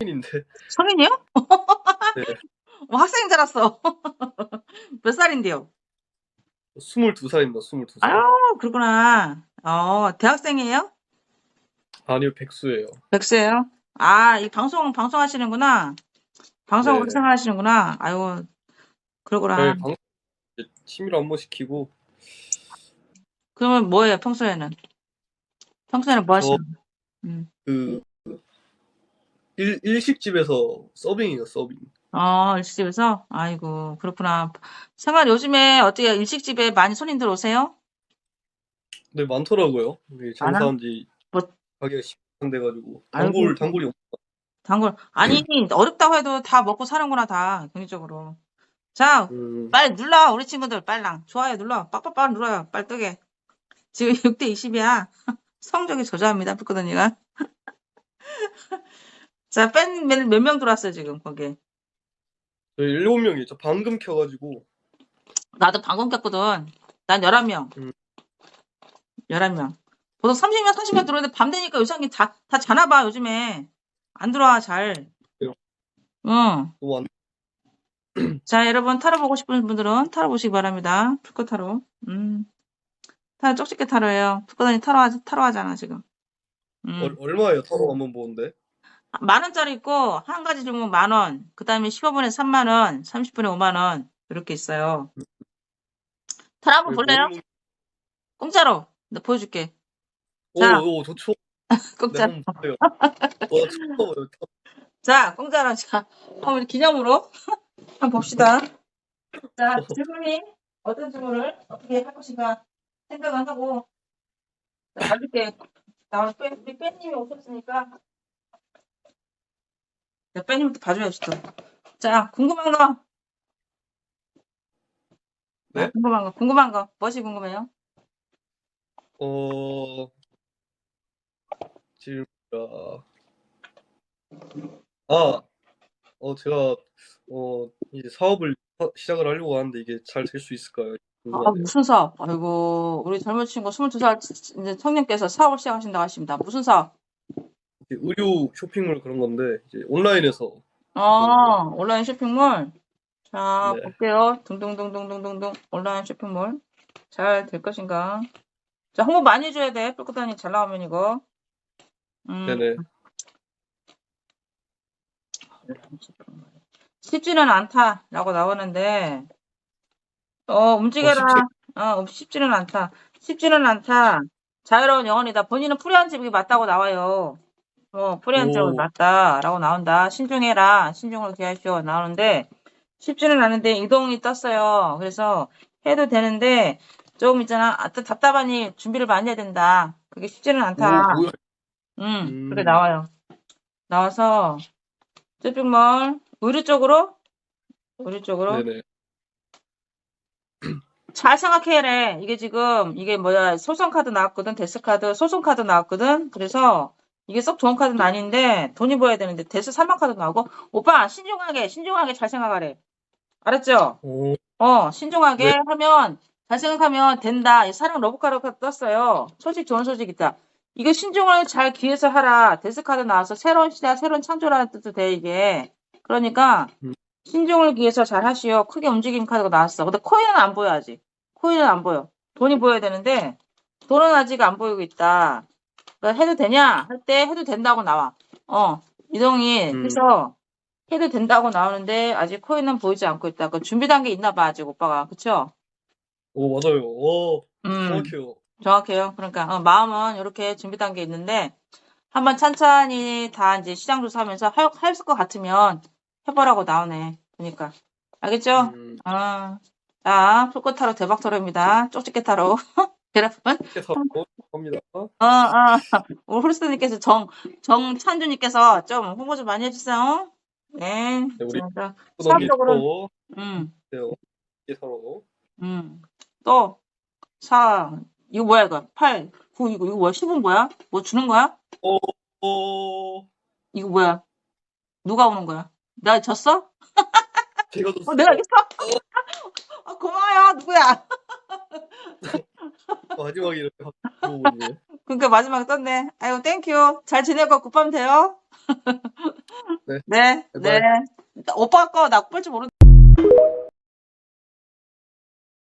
성인인데. 성인이요? 네. 어, 학생인 줄 알았어. 몇 살인데요? 22살입니다. 22살. 아유, 그렇구나. 어, 대학생이에요? 아니요, 백수예요. 백수예요? 아, 이 방송, 방송 하시는구나. 방송으로 네. 생활하시는구나. 아유, 그러구나. 네, 방송 취미로 한 번씩 키고 그러면 뭐예요, 평소에는? 평소에는 뭐 하시는 거예요? 음. 그 일, 일식집에서 서빙이에요, 서빙. 어, 일식집에서? 아이고, 그렇구나. 생활 요즘에 어떻게 일식집에 많이 손님들 오세요? 네, 많더라고요. 네, 많아? 장사한 지 뭐- 가게가 10년 돼가지고 아이고. 단골 단골이 없- 단골. 아니, 어렵다고 해도 다 먹고 사는구나, 다. 경제적으로. 자, 음, 빨리 눌러, 우리 친구들, 빨랑. 좋아요, 눌러. 빡빡빡 눌러요, 빨리 뜨게. 지금 6대 20이야. 성적이 저조합니다, 푸크더니가. 자, 팬 몇 명 들어왔어요, 지금, 거기에. 저희 일곱 명이 저 방금 켜가지고 나도 방금 꼈거든. 난 11명. 음. 11명. 보통 30명, 30명 들어오는데 밤 되니까 요새 다, 다 자나 봐, 요즘에. 안 들어와, 잘. 그래요? 응. 너무 안 자, 여러분, 타로 보고 싶은 분들은 타로 보시기 바랍니다. 풀코 타로. 음. 타로 쪽집게 타로예요. 풀코다니 타로, 하, 타로 하잖아, 지금. 음. 얼, 얼마예요? 타로 한번 보는데. 만 원짜리 있고, 한 가지 종목 만 원, 그 다음에 15분에 3만 원, 30분에 5만 원, 이렇게 있어요. 타로 한번 볼래요? 네, 공짜로. 나 보여줄게. 오, 자. 오, 좋죠. 네, 공짜로. 한번 보세요. 와, 처음 자, 공짜로. 자, 한번 기념으로 한번 봅시다. 자, 질문이 어떤 질문을 어떻게 할 것인가 생각을 하고, 자, 가볍게. 나 오늘 빼, 우리 빼님이 오셨으니까, 자, 빼님부터 봐줘야지 또. 자, 궁금한 거. 네? 아, 궁금한 거, 궁금한 거. 무엇이 궁금해요? 어, 질문가. 아, 어, 제가, 어, 이제 사업을 하- 시작을 하려고 하는데 이게 잘 될 수 있을까요? 아, 궁금하네요. 무슨 사업? 아이고, 우리 젊은 친구 22살 이제 청년께서 사업을 시작하신다고 하십니다. 무슨 사업? 의류 쇼핑몰 그런 건데, 이제 온라인에서, 어, 온라인 쇼핑몰. 자, 네. 볼게요. 둥둥둥둥둥둥둥. 온라인 쇼핑몰. 잘 될 것인가? 자, 홍보 많이 해줘야 돼. 뿔끄다니 잘 나오면 이거. 음, 네네. 쉽지는 않다라고 나오는데, 어, 움직여라. 어, 쉽지는 않다. 쉽지는 않다. 자유로운 영혼이다. 본인은 프리한 집이 맞다고 나와요. 어, 프리한 집이 오. 맞다라고 나온다. 신중해라. 신중을 기하시오. 나오는데, 쉽지는 않은데, 이동이 떴어요. 그래서 해도 되는데, 조금 있잖아. 아, 또 답답하니 준비를 많이 해야 된다. 그게 쉽지는 않다. 오, 뭐야? 응, 음. 그렇게 나와요. 나와서, 쇼핑몰, 의류 쪽으로? 의류 쪽으로? 네네. 잘 생각해래. 이게 지금, 이게 뭐야, 소송카드 나왔거든, 데스카드, 소송카드 나왔거든. 그래서, 이게 썩 좋은 카드는 아닌데, 돈이 보여야 되는데, 데스 3만 카드 나오고, 오빠, 신중하게, 신중하게 잘 생각하래. 알았죠? 오, 어, 신중하게 네. 하면, 잘 생각하면 된다. 이 사랑 러브카드가 떴어요. 소식 좋은 소식 있다. 이거 신중을 잘 기해서 하라. 데스카드 나와서 새로운 시대, 새로운 창조라는 뜻도 돼, 이게. 그러니까, 음. 신중을 기해서 잘 하시오. 크게 움직임 카드가 나왔어. 근데 코인은 안 보여, 아직. 코인은 안 보여. 돈이 보여야 되는데, 돈은 아직 안 보이고 있다. 그러니까 해도 되냐? 할 때 해도 된다고 나와. 어, 이동이 음. 해서 해도 된다고 나오는데, 아직 코인은 보이지 않고 있다. 그 준비 단계 있나 봐, 아직 오빠가. 그쵸? 오, 맞아요. 오, 음. 정확해요. 정확해요. 그러니까 어, 마음은 이렇게 준비 단계 있는데 한번 천천히 다 이제 시장 조사하면서 할, 할것 같으면 해보라고 나오네. 그러니까 알겠죠? 음, 어. 자, 풀꽃 타로 대박 타로입니다. 쪽집게 타로. 이렇게 사고 합니다. 어, 어, 우리 홀스님께서 정, 정찬주님께서 좀 홍보 좀 많이 해주세요. 네. 네, 우리 사업적으로, 또 음, 돼요. 이게 서로. 음. 또, 사, 이거 뭐야, 이거? 8, 9, 이거, 이거 뭐야? 10은 뭐야? 뭐 주는 거야? 오, 오, 이거 뭐야? 누가 오는 거야? 내가 졌어? 제가 어, 줬어요. 내가 이겼어? 아, 고마워요. 누구야? 마지막에 이렇게 바꾸고 그러니까 마지막에 떴네. 아이고, 땡큐. 잘 지내고 굿밤 돼요. 네. 네, 바이바이. 네. 오빠 거 나 꿀 줄 모르